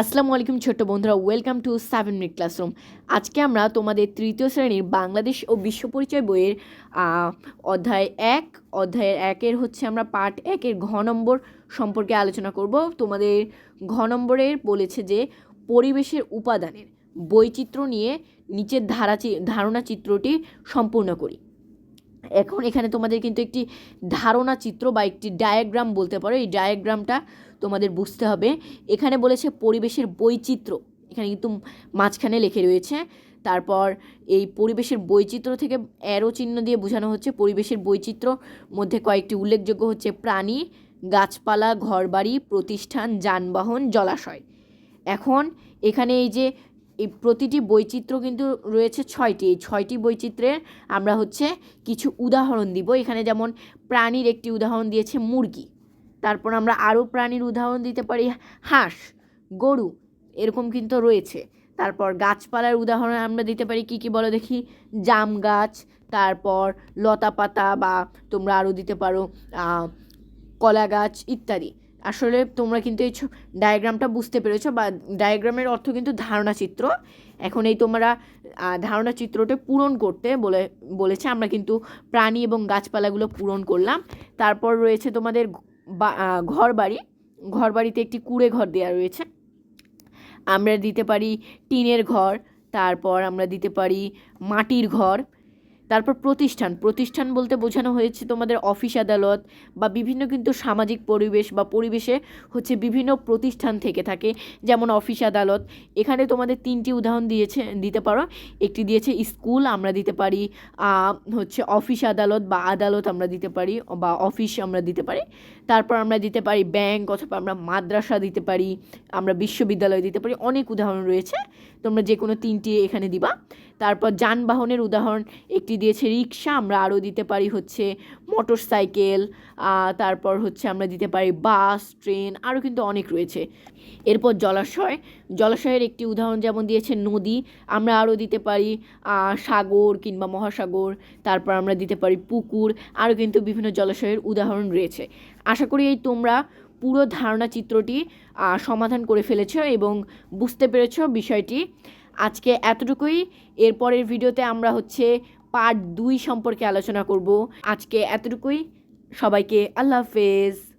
আসসালামু আলাইকুম ছোট্ট বন্ধুরা welcome to seven minute classroom আজকে আমরা তোমাদের তৃতীয় শ্রেণির বাংলাদেশ ও বিশ্ব পরিচয় বইয়ের অধ্যায় এক, অধ্যায়ের একের হচ্ছে আমরা পার্ট একের ঘ নম্বর সম্পর্কে আলোচনা করব। তোমাদের ঘ নম্বরের বলেছে যে, পরিবেশের উপাদানের বৈচিত্র্য নিয়ে নিচের ধারা ধারণা চিত্রটি সম্পূর্ণ করি। এখন এখানে তোমাদের কিন্তু একটি ধারণা চিত্র বা একটি ডায়াগ্রাম বলতে পারো। এই ডায়াগ্রামটা তোমাদের বুঝতে হবে। এখানে বলেছে পরিবেশের বৈচিত্র্য। এখানে কিন্তু মাঝখানে লেখে রয়েছে। তারপর এই পরিবেশের বৈচিত্র্য থেকে অ্যারো চিহ্ন দিয়ে বোঝানো হচ্ছে পরিবেশের বৈচিত্র্য। মধ্যে কয়েকটি উল্লেখযোগ্য হচ্ছে প্রাণী, গাছপালা, ঘরবাড়ি, প্রতিষ্ঠান, যানবাহন, জলাশয়। এখন এখানে এই যে এই প্রতিটি বৈচিত্র্য কিন্তু রয়েছে ছয়টি। এই ছয়টি বৈচিত্র্যের আমরা হচ্ছে কিছু উদাহরণ দিব। এখানে যেমন প্রাণীর একটি উদাহরণ দিয়েছে মুরগি। তারপর আমরা আরও প্রাণীর উদাহরণ দিতে পারি হাঁস, গরু, এরকম কিন্তু রয়েছে। তারপর গাছপালার উদাহরণ আমরা দিতে পারি, কি কি বলো দেখি? জাম গাছ, তারপর লতা পাতা বা তোমরা আরও দিতে পারো কলা গাছ ইত্যাদি। আসলে তোমরা কিন্তু এই ডায়াগ্রামটা বুঝতে পেরেছ বা ডায়াগ্রামের অর্থ কিন্তু ধারণা চিত্র এখন এই তোমরা ধারণা চিত্রটা পূরণ করতে বলে, বলেছে আমরা কিন্তু প্রাণী এবং গাছপালাগুলো পূরণ করলাম। তারপর রয়েছে তোমাদের ঘর বাড়ি ঘর বাড়িতে একটি কুড়ে ঘর দেওয়া রয়েছে। আমরা দিতে পারি টিনের ঘর, তারপর আমরা দিতে পারি মাটির ঘর। তারপর প্রতিষ্ঠান। প্রতিষ্ঠান বলতে বোঝানো হয়েছে তোমাদের অফিস আদালত বা বিভিন্ন কিন্তু সামাজিক পরিবেশ বা পরিবেশে হচ্ছে বিভিন্ন প্রতিষ্ঠান থেকে থাকে। যেমন অফিস আদালত, এখানে তোমাদের তিনটি উদাহরণ দিয়েছে, দিতে পারো। একটি দিয়েছে স্কুল, আমরা দিতে পারি। হচ্ছে অফিস আদালত বা আদালত আমরা দিতে পারি বা অফিস আমরা দিতে পারি। তারপর আমরা দিতে পারি ব্যাংক অথবা আমরা মাদ্রাসা দিতে পারি, আমরা বিশ্ববিদ্যালয় দিতে পারি। অনেক উদাহরণ রয়েছে। তোমরা যে কোনো তিনটি এখানে দিবা। তারপর যানবাহনের উদাহরণ, একটি দিয়েছে রিক্সা আমরা আরও দিতে পারি হচ্ছে মোটর সাইকেল তারপর হচ্ছে আমরা দিতে পারি বাস, ট্রেন, আরও কিন্তু অনেক রয়েছে। এরপর জলাশয়, জলাশয়ের একটি উদাহরণ যেমন দিয়েছে নদী, আমরা আরও দিতে পারি সাগর কিংবা মহাসাগর, তারপর আমরা দিতে পারি পুকুর, আরও কিন্তু বিভিন্ন জলাশয়ের উদাহরণ রয়েছে। আশা করি এই তোমরা পুরো ধারণা চিত্রটি সমাধান করে ফেলেছো এবং বুঝতে পেরেছ বিষয়টি। আজকে এতটুকুই। এরপরের ভিডিওতে আমরা হচ্ছে পার্ট দুই সম্পর্কে আলোচনা করব। আজকে এতটুকুই। সবাইকে আল্লাহ হাফেজ।